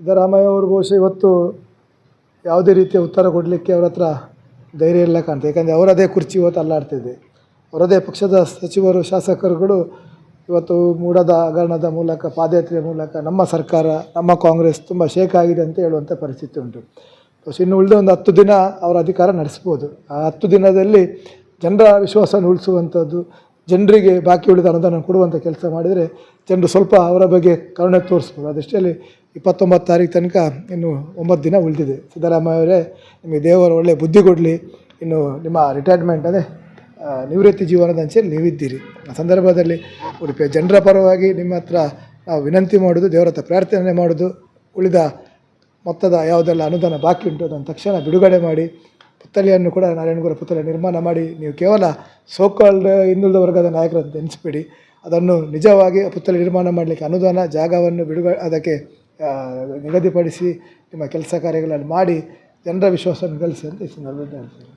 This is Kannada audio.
ಸಿದ್ದರಾಮಯ್ಯ ಅವರು ಬಹುಶಃ ಇವತ್ತು ಯಾವುದೇ ರೀತಿಯ ಉತ್ತರ ಕೊಡಲಿಕ್ಕೆ ಅವ್ರ ಹತ್ರ ಧೈರ್ಯ ಇಲ್ಲ ಕಾಣ್ತದೆ. ಯಾಕಂದರೆ ಅವರದೇ ಕುರ್ಚಿ ಇವತ್ತು ಅಲ್ಲಾಡ್ತಿದೆ ಅವರದೇ ಪಕ್ಷದ ಸಚಿವರು, ಶಾಸಕರುಗಳು ಇವತ್ತು ಮೂಡದ ಹಗರಣದ ಮೂಲಕ, ಪಾದಯಾತ್ರೆಯ ಮೂಲಕ ನಮ್ಮ ಸರ್ಕಾರ, ನಮ್ಮ ಕಾಂಗ್ರೆಸ್ ತುಂಬ ಶೇಕ್ ಆಗಿದೆ ಅಂತ ಹೇಳುವಂಥ ಪರಿಸ್ಥಿತಿ ಉಂಟು. ಇನ್ನು ಉಳಿದ ಒಂದು ಹತ್ತು ದಿನ ಅವರ ಅಧಿಕಾರ ನಡೆಸ್ಬೋದು. ಆ ಹತ್ತು ದಿನದಲ್ಲಿ ಜನರ ವಿಶ್ವಾಸ ಉಳಿಸುವಂಥದ್ದು, ಜನರಿಗೆ ಬಾಕಿ ಉಳಿದ ಅನುದಾನ ಕೊಡುವಂಥ ಕೆಲಸ ಮಾಡಿದರೆ ಜನರು ಸ್ವಲ್ಪ ಅವರ ಬಗ್ಗೆ ಕರುಣೆ ತೋರಿಸ್ಬೋದು. ಅದಷ್ಟರಲ್ಲಿ ಇಪ್ಪತ್ತೊಂಬತ್ತು ತಾರೀಕು ತನಕ ಇನ್ನು ಒಂಬತ್ತು ದಿನ ಉಳಿದಿದೆ. ಸಿದ್ದರಾಮಯ್ಯ ಅವರೇ ನಿಮಗೆ ದೇವರು ಒಳ್ಳೆಯ ಬುದ್ಧಿ ಕೊಡಲಿ. ಇನ್ನು ನಿಮ್ಮ ರಿಟೈರ್ಮೆಂಟ್ ಅದೇ ನಿವೃತ್ತಿ ಜೀವನದ ಅಂಚೆಯಲ್ಲಿ ನೀವಿದ್ದೀರಿ. ಆ ಸಂದರ್ಭದಲ್ಲಿ ಉಡುಪಿಯ ಜನರ ಪರವಾಗಿ ನಿಮ್ಮ ಹತ್ರ ವಿನಂತಿ ಮಾಡೋದು, ದೇವರ ಹತ್ರ ಪ್ರಾರ್ಥನೆ ಮಾಡೋದು, ಉಳಿದ ಮೊತ್ತದ ಯಾವುದೆಲ್ಲ ಅನುದಾನ ಬಾಕಿ ಉಂಟು ಅದನ್ನು ತಕ್ಷಣ ಬಿಡುಗಡೆ ಮಾಡಿ ಪುತ್ತಲಿಯನ್ನು ಕೂಡ ನಾರಾಯಣಗುರ ಪುತ್ಥಳಿ ನಿರ್ಮಾಣ ಮಾಡಿ, ನೀವು ಕೇವಲ ಸೋಕಾಲ್ಡ್ ಹಿಂದುಳಿದ ವರ್ಗದ ನಾಯಕರಂತ ಎನಿಸ್ಬೇಡಿ ಅದನ್ನು ನಿಜವಾಗಿ ಆ ನಿರ್ಮಾಣ ಮಾಡಲಿಕ್ಕೆ ಅನುದಾನ, ಜಾಗವನ್ನು ಬಿಡುಗಡೆ ಅದಕ್ಕೆ ನಿಗದಿಪಡಿಸಿ ನಿಮ್ಮ ಕೆಲಸ ಕಾರ್ಯಗಳನ್ನು ಮಾಡಿ ಜನರ ವಿಶ್ವಾಸವನ್ನು ಗಳಿಸಿ ಅಂತ ಈ ಸಂದರ್ಭದಲ್ಲಿ ಹೇಳ್ತೀನಿ.